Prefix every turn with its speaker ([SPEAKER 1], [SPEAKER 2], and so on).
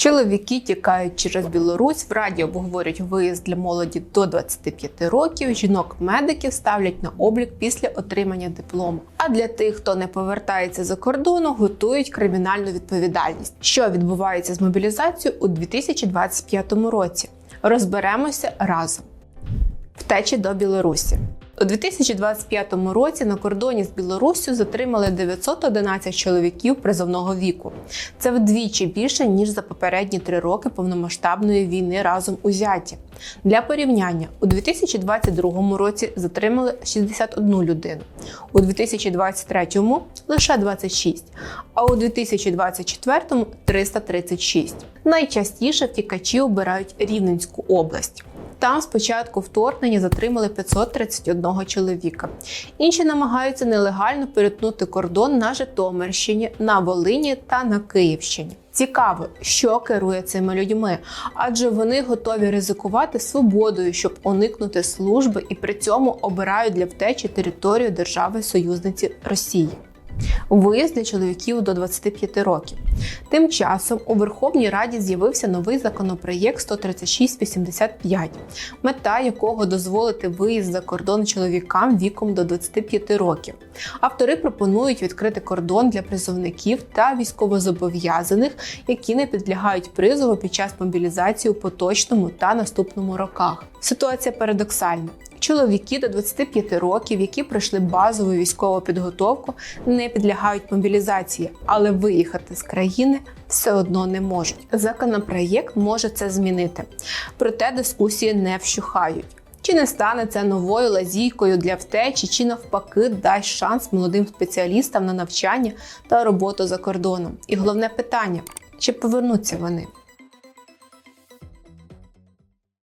[SPEAKER 1] Чоловіки тікають через Білорусь, в раді обговорюють виїзд для молоді до 25 років. Жінок-медиків ставлять на облік після отримання диплому. А для тих, хто не повертається за кордону, готують кримінальну відповідальність. Що відбувається з мобілізацією у 2025 році? Розберемося разом. Втечі до Білорусі. У 2025 році на кордоні з Білоруссю затримали 911 чоловіків призовного віку. Це вдвічі більше ніж за попередні три роки повномасштабної війни разом узяті. Для порівняння у 2022 році затримали 61 людину, у 2023 лише 26, а у 2024 336. Найчастіше втікачі обирають Рівненську область. Там спочатку вторгнення затримали 531 чоловіка. Інші намагаються нелегально перетнути кордон на Житомирщині, на Волині та на Київщині. Цікаво, що керує цими людьми, адже вони готові ризикувати свободою, щоб уникнути служби, і при цьому обирають для втечі територію держави-союзниці Росії. Виїзд для чоловіків до 25 років. Тим часом у Верховній Раді з'явився новий законопроєкт 13685, мета якого дозволити виїзд за кордон чоловікам віком до 25 років. Автори пропонують відкрити кордон для призовників та військовозобов'язаних, які не підлягають призову під час мобілізації у поточному та наступному роках. Ситуація парадоксальна. Чоловіки до 25 років, які пройшли базову військову підготовку, не підлягають мобілізації, але виїхати з країни все одно не можуть. Законопроєкт може це змінити, проте дискусії не вщухають. Чи не стане це новою лазійкою для втечі, чи навпаки дасть шанс молодим спеціалістам на навчання та роботу за кордоном? І головне питання: чи повернуться вони?